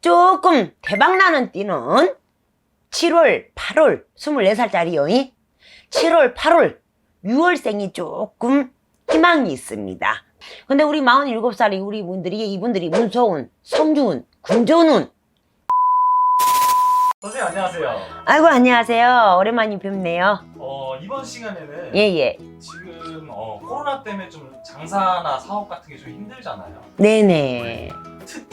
조금 대박나는 띠는 7월, 8월, 24살짜리요. 7월, 8월, 6월생이 조금 희망이 있습니다. 근데 우리 47살이 우리 분들이 이분들이 문소운, 성주운, 군조운 선생님 안녕하세요. 아이고 안녕하세요. 오랜만에 뵙네요. 어, 이번 시간에는 예예. 지금 어, 코로나 때문에 좀 장사나 사업 같은 게 좀 힘들잖아요. 네네.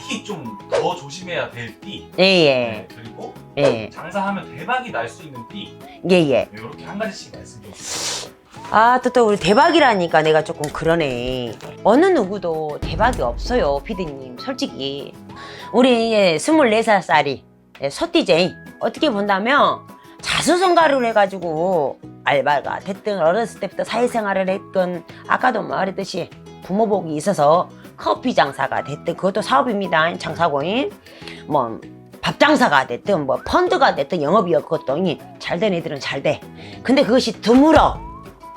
특히 좀 더 조심해야 될 띠. 예예. 네, 그리고 예. 장사하면 대박이 날 수 있는 띠. 예예. 이렇게 한 가지씩 말씀 좀 주세요. 아, 또, 또, 우리 대박이라니까 내가 조금 그러네. 어느 누구도 대박이 없어요, 피디님. 솔직히. 우리 예, 24살짜리 소띠제이. 어떻게 본다면 자수성가를 해가지고 알바가 됐든 어렸을 때부터 사회생활을 했건 아까도 말했듯이 부모복이 있어서 커피 장사가 됐든 그것도 사업입니다. 장사고인. 뭐, 밥 장사가 됐든 뭐 펀드가 됐든 영업이었 그것도 잘 된 애들은 잘 돼. 근데 그것이 드물어.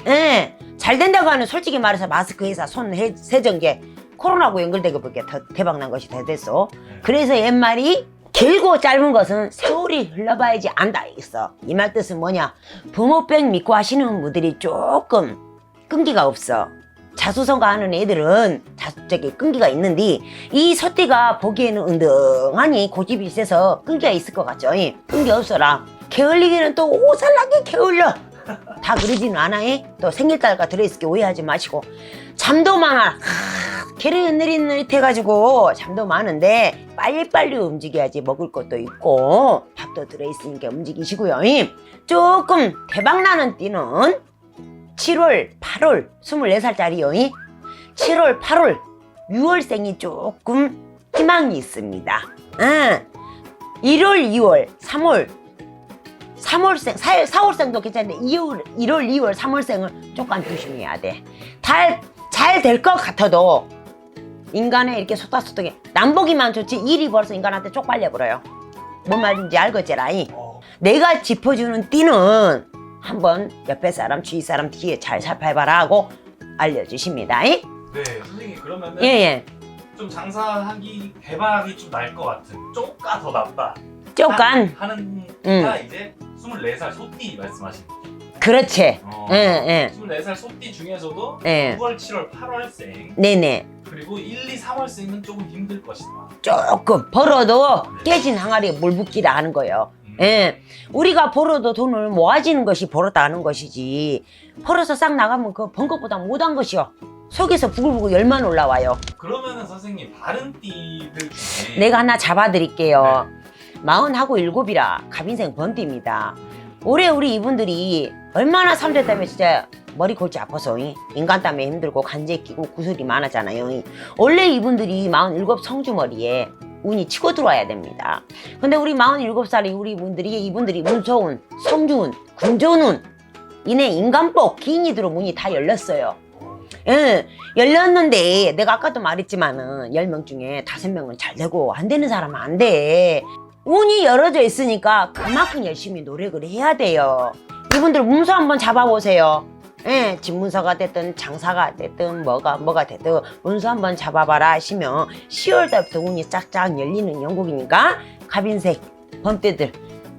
예, 잘 된다고 하는 솔직히 말해서 마스크 회사 손 해- 세정제 코로나하고 연결되고 보게 더 대박 난 것이 더 됐어. 그래서 옛말이 길고 짧은 것은 세월이 흘러봐야지 안다 있어. 이 말 뜻은 뭐냐? 부모병 믿고 하시는 분들이 조금 끈기가 없어. 자수성가 하는 애들은 자, 저기 끈기가 있는데 이 서띠가 보기에는 은등하니 고집이 있어서 끈기가 있을 것 같죠? 이? 끈기 없어라. 게을리기는 또 오살나게 게을려. 다 그러지는 않아. 이? 또 생일달과 들어있을 게 오해하지 마시고 잠도 많아. 걔를 느릿느릿 해가지고 잠도 많은데 빨리빨리 움직여야지 먹을 것도 있고 밥도 들어있으니까 움직이시고요. 이. 조금 대박나는 띠는 7월, 8월, 24살짜리요. 7월, 8월, 6월생이 조금 희망이 있습니다. 응. 1월, 2월, 3월, 3월생, 4, 4월생도 괜찮은데 2월, 1월, 2월, 3월생을 조금 조심해야 돼. 잘될것 같아도 인간의 이렇게 소타소득에 남보기만 좋지 일이 벌써 인간한테 쪽팔려 버려요. 뭔 말인지 알겠지라이. 어, 내가 짚어주는 띠는 한번 옆에 사람 주위 사람 뒤에 잘 살펴봐라 하고 알려주십니다. 예, 네, 선생님 그러면은 예. 좀 장사하기 대박이 좀 날 것 같은 쪼까 더 낫다. 쪼깐. 하- 하는 음. 가 이제 24살 소띠 말씀하신 거. 그렇지. 어, 예, 예. 24살 소띠 중에서도 예. 9월, 7월, 8월생 네네. 그리고 1, 2, 3월생은 조금 힘들 것이다. 조금 벌어도 깨진 항아리에 물 붓기라 하는 거예요. 음. 예. 우리가 벌어도 돈을 모아지는 것이 벌었다 하는 것이지. 벌어서 싹 나가면 그 번 것보다 못한 것이요. 속에서 부글부글 열만 올라와요. 그러면은 선생님 다른 띠들 중에 내가 하나 잡아드릴게요. 마흔하고 일곱이라 갑인생 번띠입니다. 올해 우리 이분들이 얼마나 삼재 때문에 진짜 머리 골치 아파서 이. 인간 때문에 힘들고 간제 끼고 구슬이 많았잖아요. 이. 원래 이분들이 마흔일곱 성주머리에 운이 치고 들어와야 됩니다. 근데 우리 마흔일곱 살이 우리 분들이 이분들이 문소운, 성주운, 군조운 이내 인간복 기인이 들어 문이 다 열렸어요. 예, 열렸는데 내가 아까도 말했지만은 10명 중에 5명은 잘 되고 안 되는 사람은 안 돼. 운이 열어져 있으니까 그만큼 열심히 노력을 해야 돼요. 이분들 문서 한번 잡아보세요. 예, 집문서가 됐든 장사가 됐든 뭐가 뭐가 됐든 문서 한번 잡아봐라 하시면 10월 달부터 운이 쫙쫙 열리는 영국이니까 갑인색 범떼들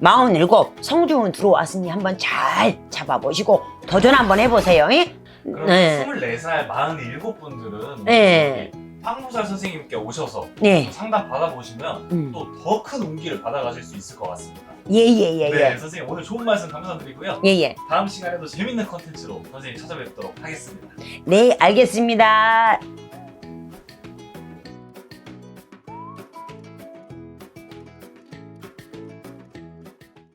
47 성주운 들어왔으니 한번 잘 잡아보시고 도전 한번 해보세요. 예? 그럼 네. 24살, 47분들은 네. 황무살 선생님께 오셔서 네. 상담 받아보시면 음. 또 더 큰 운기를 받아가실 수 있을 것 같습니다. 예, 예, 예, 네, 예. 선생님 오늘 좋은 말씀 감사드리고요. 예, 예. 다음 시간에도 재밌는 컨텐츠로 선생님 찾아뵙도록 하겠습니다. 네, 알겠습니다.